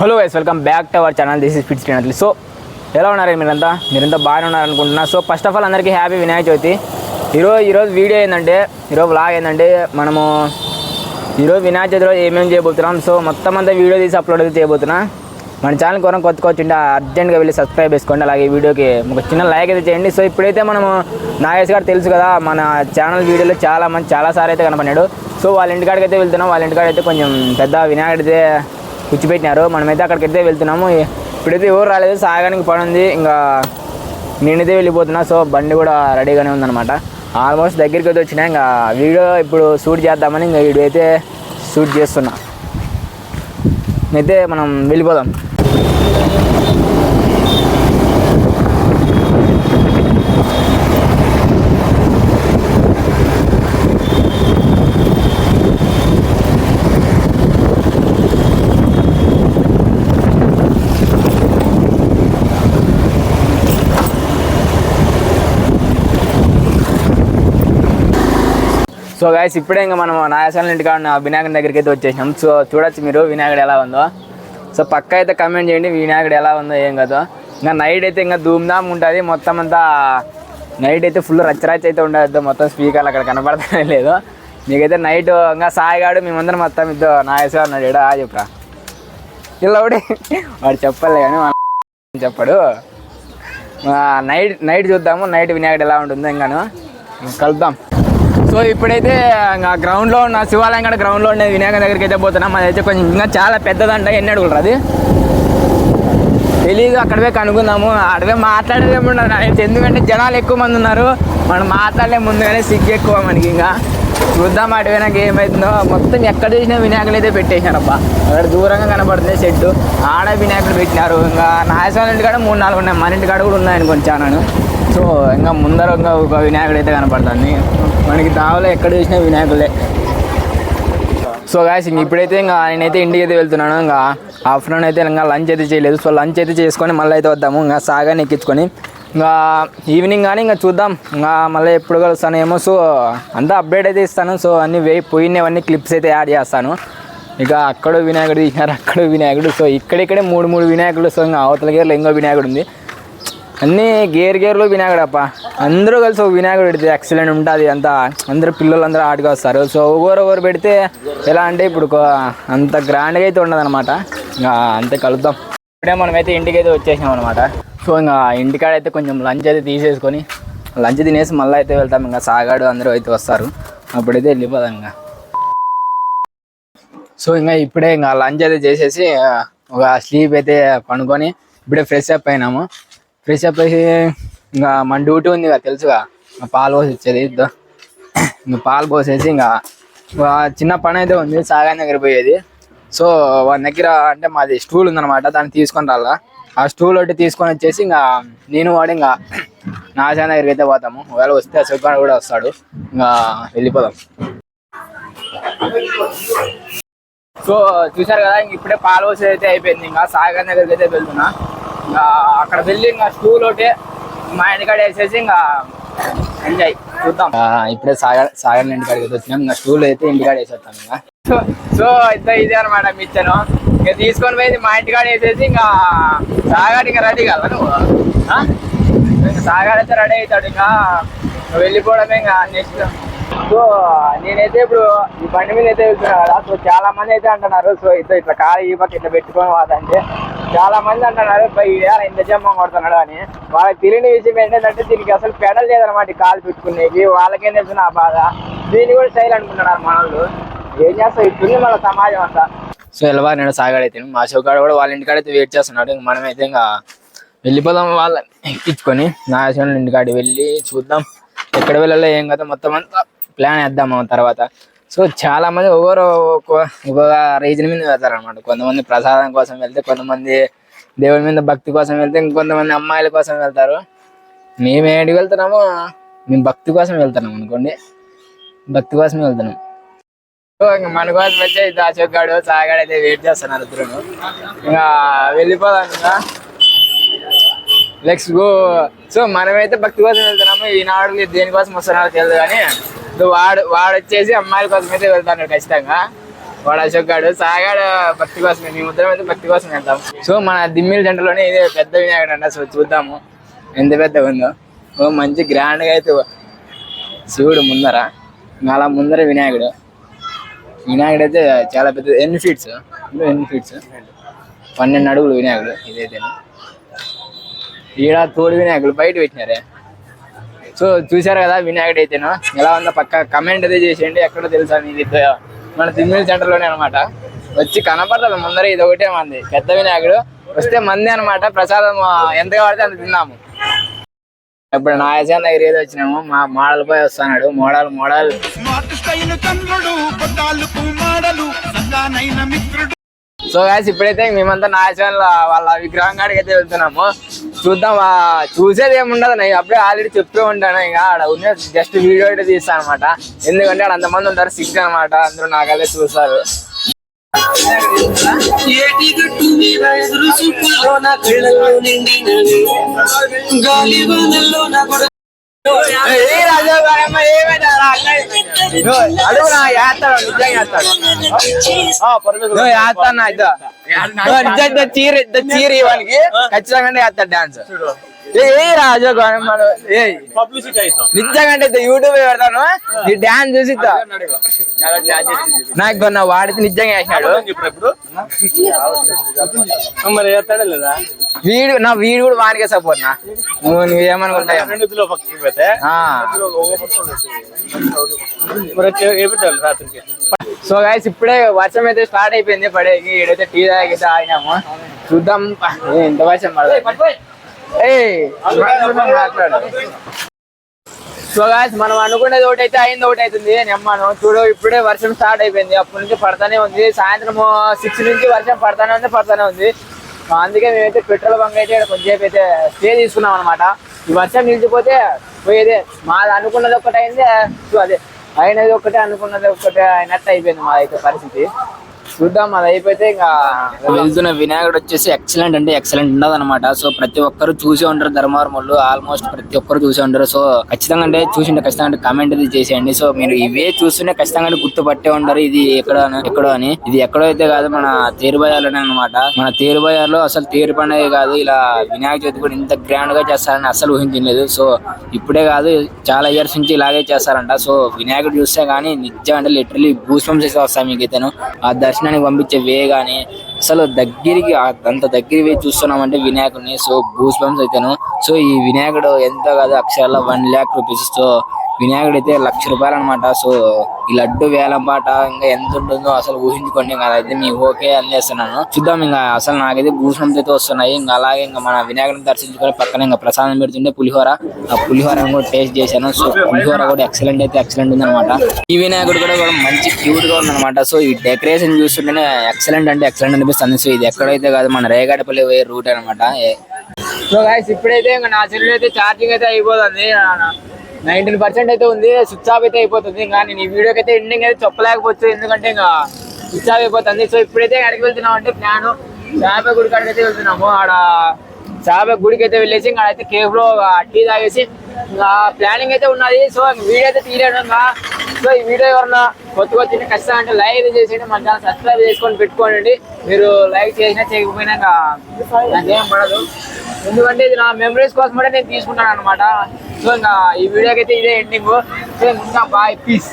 Hello guys welcome back to our channel this is fits టీనట్లీ so ఎలా ఉన్నారు మీరంతా మీరంతా బాగానే ఉన్నారు అనుకుంటున్నా సో ఫస్ట్ ఆఫ్ ఆల్ అందరికీ హ్యాపీ వినాయక చవితి. ఈరోజు ఈరోజు వీడియో ఏంటంటే ఈరోజు వ్లాగ్ ఏంటంటే మనము ఈరోజు వినాయక చవితి రోజు ఏమేమి చేయబోతున్నాం? సో మొత్తం అంతా వీడియో తీసి అప్లోడ్ అయితే చేయబోతున్నా. మన ఛానల్ కొరం కొత్త వచ్చింటే అర్జెంట్గా వెళ్ళి సబ్స్క్రైబ్ చేసుకోండి. అలాగే ఈ వీడియోకి ఒక చిన్న లైక్ అయితే చేయండి. సో ఇప్పుడైతే మనము నాగేష్ గారు తెలుసు కదా మన ఛానల్ వీడియోలో చాలా మంది చాలాసార్లు అయితే కనపడినాడు సో వాళ్ళ ఇంటికాడికి అయితే వెళ్తున్నాం. వాళ్ళ ఇంటికాడ అయితే కొంచెం పెద్ద వినాయకుడు అయితే కూర్చిపెట్టినారు. మనమైతే అక్కడికైతే వెళ్తున్నాము. ఇప్పుడైతే ఎవరు రాలేదు. సాగానికి పని ఉంది. ఇంకా నేనైతే వెళ్ళిపోతున్నా. సో బండి కూడా రెడీగానే ఉందన్నమాట. ఆల్మోస్ట్ దగ్గరికి అయితే వచ్చినా. ఇంకా వీడియో ఇప్పుడు షూట్ చేద్దామని ఇంకా వీడియో అయితే షూట్ చేస్తున్నా. అయితే మనం వెళ్ళిపోదాం. సో గాయస్ ఇప్పుడే ఇంకా మనం నాయసాల ఇంటికాడ ఉన్న వినాయకుడి దగ్గరికి అయితే వచ్చేసాం సో చూడొచ్చు మీరు వినాయకుడు ఎలా ఉందో. సో పక్క అయితే కమెంట్ చేయండి వినాయకుడు ఎలా ఉందో ఏం కాదో. ఇంకా నైట్ అయితే ఇంకా ధూమ్ధామ్ ఉంటుంది. మొత్తం అంతా నైట్ అయితే ఫుల్ రచ్చరచ్చ అయితే ఉండదు. మొత్తం స్పీకర్లు అక్కడ కనపడతానే లేదు. మీకైతే నైట్ ఇంకా సాయిగాడు మేమందరం మొత్తం ఇద్దరు నాయసే అన్నాడు ఈడ, ఆ చెప్పురా? ఇలా ఒకటి. వాడు చెప్పలే కానీ మన చెప్పాడు. నైట్ నైట్ చూద్దాము. నైట్ వినాయకుడు ఎలా ఉంటుందో ఇంకాను. కలుద్దాం. సో ఇప్పుడైతే ఇంకా గ్రౌండ్లో ఉన్న శివాలయం కూడా గ్రౌండ్లో ఉండే వినాయక దగ్గరికి అయితే పోతున్నాం. అదైతే కొంచెం ఇంకా చాలా పెద్దదంట. ఎన్ని అడుగులు అది తెలీదు అక్కడవే కనుక్కుందాము. అడవే మాట్లాడేదేముండదు ఎందుకంటే జనాలు ఎక్కువ మంది ఉన్నారు. మనం మాట్లాడలే ముందుగానే సిగ్గు ఎక్కువ మనకి ఇంకా. చూద్దాం అడవినాక ఏమవుతుందో మొత్తం ఎక్కడ చూసినా వినాయకులు అయితే పెట్టేశారబ్బా. అక్కడ దూరంగా కనబడుతుంది షెడ్ ఆడ వినాయకులు పెట్టినారు. ఇంకా నాయసాల ఇంటి కాడ మూడు నాలుగు ఉన్నాయి. మన ఇంటి కాడ కూడా ఉన్నాయని కొంచెం సో ఇంకా ముందర ఇంకా ఒక వినాయకుడు అయితే కనపడుతుంది. మనకి దావలో ఎక్కడ చూసినా వినాయకులే. సో గాయస్ ఇంక ఇప్పుడైతే ఇంకా నేనైతే ఇంటికి అయితే వెళ్తున్నాను. ఇంకా ఆఫ్టర్నూన్ అయితే ఇంకా లంచ్ అయితే చేయలేదు. సో లంచ్ అయితే చేసుకొని మళ్ళీ అయితే వద్దాము. ఇంకా సాగాని ఎక్కించుకొని. ఇంకా ఈవినింగ్ కానీ ఇంకా చూద్దాం. ఇంకా మళ్ళీ ఎప్పుడు కలుస్తానేమో. సో అంతా అప్డేట్ అయితే ఇస్తాను. సో అన్ని వే పోయినవన్నీ క్లిప్స్ అయితే యాడ్ చేస్తాను. ఇక అక్కడ వినాయకుడు తీసినారు అక్కడ వినాయకుడు. సో ఇక్కడిక్కడే మూడు మూడు వినాయకుడు సో ఇంకా అవతల గేర్లో ఇంకో వినాయకుడు ఉంది. అన్నీ గేర్ గేర్లో వినాయకుడు అప్ప అందరూ కలిసి ఒక వినాయకుడు పెడితే ఎక్సలెంట్ ఉంటుంది అంతా. అందరూ పిల్లలు అందరూ ఆటగా వస్తారు. సో ఒకరు ఒకరు పెడితే ఎలా అంటే ఇప్పుడు అంత గ్రాండ్గా అయితే ఉండదు అనమాట ఇంకా అంతే కలుద్దాం. ఇప్పుడే మనమైతే ఇంటికి అయితే వచ్చేసాం అనమాట సో ఇంకా ఇంటికాడ అయితే కొంచెం లంచ్ అయితే తీసేసుకొని లంచ్ తినేసి మళ్ళీ అయితే వెళ్తాం. ఇంకా సాగాడు అందరూ అయితే వస్తారు. అప్పుడైతే వెళ్ళిపోదాం ఇంకా. సో ఇంకా ఇప్పుడే ఇంకా లంచ్ అయితే చేసేసి ఒక స్లీప్ అయితే పనుకొని ఇప్పుడే ఫ్రెష్ అప్ అయినాము. ఫ్రెష్ అప్ అయ్యి ఇంకా మన డ్యూటీ ఉంది కదా తెలుసుగా. పాలు పోసి వచ్చేది ఇంకా పాలు పోసేసి ఇంకా చిన్న పని అయితే ఉంది సాగాన్ దగ్గర పోయేది. సో వాడి దగ్గర అంటే మాది స్టూల్ ఉందనమాట దాన్ని తీసుకొని రాలా. ఆ స్టూల్ ఒకటి తీసుకొని వచ్చేసి ఇంకా నేను వాడు ఇంకా నాశాన దగ్గరికి అయితే పోతాము. ఒకవేళ వస్తే సుఖాన్ కూడా వస్తాడు. ఇంకా వెళ్ళిపోదాం. సో చూసారు కదా ఇంక ఇప్పుడే పాలు పోసేది అయితే అయిపోయింది. ఇంకా సాగర్ దగ్గరికి అయితే వెళ్తున్నా. ఇంకా అక్కడ వెళ్ళి ఇంకా స్టూల్ ఒకటి మా ఇంటికాడ వేసేసి ఇంకా ఎంజాయ్ చూద్దాం. ఇప్పుడే సాగర్ సాగర్ ఇంటికాడికి వచ్చినాం ఇంకా స్టూల్ అయితే ఇంటికాడ వేసేస్తాం ఇంకా. సో సో అయితే ఇదే అనమాట మిచ్చను. ఇంకా తీసుకొని పోయి మా ఇంటికాడ వేసేసి ఇంకా సాగర్ ఇంకా రెడీ కదా నువ్వు? ఇంకా సాగర్ అయితే రెడీ అవుతాడు ఇంకా. వెళ్ళిపోవడమే ఇంకా నెక్స్ట్ సో నేనైతే ఇప్పుడు ఈ బండి మీద అయితే వెళ్తున్నా కదా. సో చాలా మంది అయితే అంటున్నారు. సో ఇట్లా ఇట్లా కాలు ఈ పక్క ఇట్లా పెట్టుకొని వాదంటే చాలా మంది అంటున్నారు "బై, ఇదేరా ఇంత జమ్మం కొడుతున్నాడు అని. వాళ్ళకి తెలియని విషయం ఏంటంటే దీనికి అసలు పెడల్ లేదనమాట కాలు పెట్టుకునేకి. వాళ్ళకేం తెలుసు నా బాధ? దీన్ని కూడా స్టైల్ అనుకుంటున్నారు మన వాళ్ళు. ఏం చేస్తా ఇప్పుడు మన సమాజం అంతా. సో ఎలా నేను సాగాడైతే మా షోగాడు కూడా వాళ్ళ ఇంటికాడైతే వెయిట్ చేస్తున్నాడు. మనమైతే ఇంకా వెళ్ళిపోదాం వాళ్ళని ఎక్కించుకొని నా ఇంటికాడికి వెళ్ళి చూద్దాం. ఎక్కడ వెళ్ళాలో ఏం కదా మొత్తం అంతా ప్లాన్ వేద్దాము తర్వాత. సో చాలా మంది ఒక్కొరు ఒక్కొక్క ఒక్కొక్క రీజన్ మీద వెళ్తారు అనమాట కొంతమంది ప్రసాదం కోసం వెళ్తే కొంతమంది దేవుడి మీద భక్తి కోసం వెళ్తే ఇంకొంతమంది అమ్మాయిల కోసం వెళ్తారు. మేము ఏడికి వెళ్తున్నామో మేము భక్తి కోసం వెళ్తున్నాం అనుకోండి. భక్తి కోసమే వెళ్తున్నాం. సో ఇంకా మన కోసం వచ్చే దాచోగాడు సాగాడు అయితే వెయిట్ చేస్తున్నారు ఇద్దరు. ఇంకా వెళ్ళిపోదాం ఇంకా నెక్స్ట్ గో సో మనమైతే భక్తి కోసం వెళ్తున్నాము. ఈనాడు దేనికోసం వస్తున్నారో తెలియదు కానీ వాడు వాడు వచ్చేసి అమ్మాయిల కోసం అయితే వెళ్తాను ఖచ్చితంగా. వాడు అశోక్ గాడు. సాగాడు భక్తి కోసమే మీ ముద్ర అయితే భక్తి కోసం వెళ్తాం. సో మన దిమ్మిల జంటలోనే ఇదే పెద్ద వినాయకుడు అంట. సో చూద్దాము. ఎంత పెద్దగా ఉందో. ఓ మంచి గ్రాండ్గా అయితే శివుడు ముందర. అలా ముందర వినాయకుడు. వినాయకుడు అయితే చాలా పెద్ద ఎన్ని ఫీట్స్ ఎన్ని ఫీట్స్ పన్నెండు అడుగులు వినాయకుడు. ఇదైతే ఈడ తోడు వినాయకుడు బయట పెట్టినారే. సో చూశారు కదా వినాయకుడు అయితేను ఎలా ఉందో పక్క కమెంట్ అయితే చేసేయండి. ఎక్కడో తెలుసా నీది మన తిమ్మిడి సెంటర్లోనే అనమాట వచ్చి కనపడదు ముందర ఇది ఒకటే మంది. పెద్ద వినాయకుడు వస్తే మంది అనమాట ప్రసాదం ఎంత పడితే అంత తిన్నాము. ఇప్పుడు నా యజమాని దగ్గర ఏదో వచ్చినాము. మా మోడల్ పోయి వస్తున్నాడు. Model model. సో గాయస్ ఇప్పుడైతే మేమంతా నా యజమానుల వాళ్ళ విగ్రహం కాడికి అయితే వెళ్తున్నాము. చూద్దాం చూసేది ఏముండదు నేను అప్పుడే ఆల్రెడీ చెప్తూ ఉంటాను. ఇంకా ఆడ ఉన్న జస్ట్ వీడియో అయితే తీస్తాను అనమాట ఎందుకంటే ఆడ అంతమంది ఉంటారు సిక్స్ అనమాట అందరూ నాకలే చూస్తారు. గాలి వానల్లో నా గొడవ ఏ రాజు గారమ్మ, ఏమైంది? రా అన్నయ్య? ఇదో, అడుగు నా చేస్తాడు నిజంగా నిజంగా ఇదో చీర చీర ఇవ్వడానికి ఖచ్చితంగా చేస్తాడు డాన్స్. ఏ రాజు నిజంగా ఇదో యూట్యూబ్ పెడతాను? ఈ డాన్స్ చూసి. నాకు కొన్న వాడితే నిజంగా వేసినాడు మరి ఎత్తాడే లేదా? వీడు నా వీడు కూడా వానికే సపోర్ట్ నా. నువ్వు రాత్రికి? సో గైస్ ఇప్పుడే వర్షం అయితే స్టార్ట్ అయిపోయింది. పడేకి ఈడైతే టీ తాగితే ఆగినాము. చూద్దాం. ఎంత వర్షం పడదు. సో గాయస్ మనం అనుకునేది ఒకటి అయితే అయింది ఒకటి అవుతుంది నెమ్మను చూడు ఇప్పుడే వర్షం స్టార్ట్ అయిపోయింది. అప్పటి నుంచి పడతానే ఉంది. సాయంత్రం సిక్స్ నుంచి వర్షం పడతానే ఉంది పడతానే ఉంది. అందుకే మేమైతే పెట్రోల్ బంక్ అయితే ఈడ కొంచెంసేపు అయితే స్టే తీసుకున్నాం అనమాట ఈ వర్షం నిలిచిపోతే పోయేదే. మాది అనుకున్నది ఒకటి అయింది అదే అయినది ఒకటే అనుకున్నది ఒకటే అయినట్టు అయిపోయింది మాదైతే పరిస్థితి. చూద్దాం అది అయిపోతే ఇంకా వెళ్తున్న వినాయకుడు వచ్చేసి ఎక్సలెంట్ అంటే ఎక్సలెంట్ ఉండదు అనమాట సో ప్రతి ఒక్కరు చూసి ఉంటారు ధర్మవరం వాళ్ళు ఆల్మోస్ట్ ప్రతి ఒక్కరు చూసి ఉంటారు. సో ఖచ్చితంగా అంటే చూసింటే ఖచ్చితంగా కామెంట్ అది చేసేయండి. సో మీరు ఇవే చూస్తూనే ఖచ్చితంగా గుర్తుపట్టే ఉంటారు. ఇది ఎక్కడ ఎక్కడో అని. ఇది ఎక్కడో అయితే కాదు మన తేరుబజార్లోనే అనమాట మన తేరుబజార్లో అసలు తేరు పండుగ కాదు ఇలా వినాయక చవితి కూడా ఇంత గ్రాండ్గా చేస్తారని అసలు ఊహించలేదు. సో ఇప్పుడే కాదు చాలా ఇయర్స్ నుంచి ఇలాగే చేస్తారంట. సో వినాయకుడు చూస్తే గానీ నిజం అంటే లిటరలీ భూస్వామి చేసి వస్తాయి మీకు ఆ ఆ దర్శనానికి పంపించే వే కానీ అసలు దగ్గరికి అంత దగ్గర పోయి చూస్తున్నామంటే వినాయకుడిని సో గూస్ బంప్స్ అయితేను. సో ఈ వినాయకుడు ఎంత కాదు అక్షరాల వన్ ల్యాక్ రూపీస్తో వినాయకుడు అయితే లక్ష రూపాయలు అనమాట సో ఈ లడ్డు వేలం పాట ఇంకా ఎంత ఉంటుందో అసలు ఊహించుకోండి. ఇంకా అదైతే మీ ఓకే అందేస్తున్నాను. చూద్దాం ఇంకా అసలు నాకైతే భూషణం అయితే వస్తున్నాయి. ఇంకా అలాగే ఇంకా మన వినాయకుడిని దర్శించుకొని పక్కన ఇంకా ప్రసాదం పెడుతుంటే పులిహోర. ఆ పులిహోర కూడా టేస్ట్ చేశాను. సో పులిహోర కూడా ఎక్సలెంట్ అయితే ఎక్సలెంట్ ఉంది అనమాట ఈ వినాయకుడు కూడా మంచి క్యూట్గా ఉందన్నమాట. సో ఈ డెకరేషన్ చూస్తుంటేనే ఎక్సలెంట్ అంటే ఎక్సలెంట్ అనిపిస్తుంది. సో ఇది ఎక్కడైతే కాదు మన రేగాడపల్లి పోయే రూట్ అనమాట సో గాయస్ ఇప్పుడైతే ఇంకా నా సెల్ అయితే ఛార్జింగ్ అయితే అయిపోతుంది. నైన్టీన్ పర్సెంట్ అయితే ఉంది స్విచ్ ఆఫ్ అయితే అయిపోతుంది. ఇంకా నేను ఈ వీడియోకి అయితే ఎండింగ్ అయితే చెప్పలేకపోవచ్చు ఎందుకంటే ఇంకా స్విచ్ ఆఫ్ అయిపోతుంది. సో ఇప్పుడైతే ఎక్కడికి వెళ్తున్నాం అంటే ప్లాన్ చాప గుడి కాడికి అయితే వెళ్తున్నాము. ఆడ చాప గుడికి అయితే వెళ్ళేసి ఇంకా అయితే కేఫ్లో టీ తాగేసి ఇంకా ప్లానింగ్ అయితే ఉన్నది. సో వీడియో అయితే తీయడం ఇంకా. సో ఈ వీడియో ఎవరన్నా కొత్తగా వచ్చిన కష్టం అంటే లైక్ చేసేయండి. మన ఛానల్ సబ్స్క్రైబ్ చేసుకొని పెట్టుకోండి. మీరు లైక్ చేసినా చేయకపోయినా ఇంకా నాకేం పడదు. ఎందుకంటే ఇది నా మెమరీస్ కోసమే నేను తీసుకుంటాను అనమాట సో ఇంకా ఈ వీడియోకి అయితే ఇదే ఎండింగ్ సో ఇంకా బాయ్ పీస్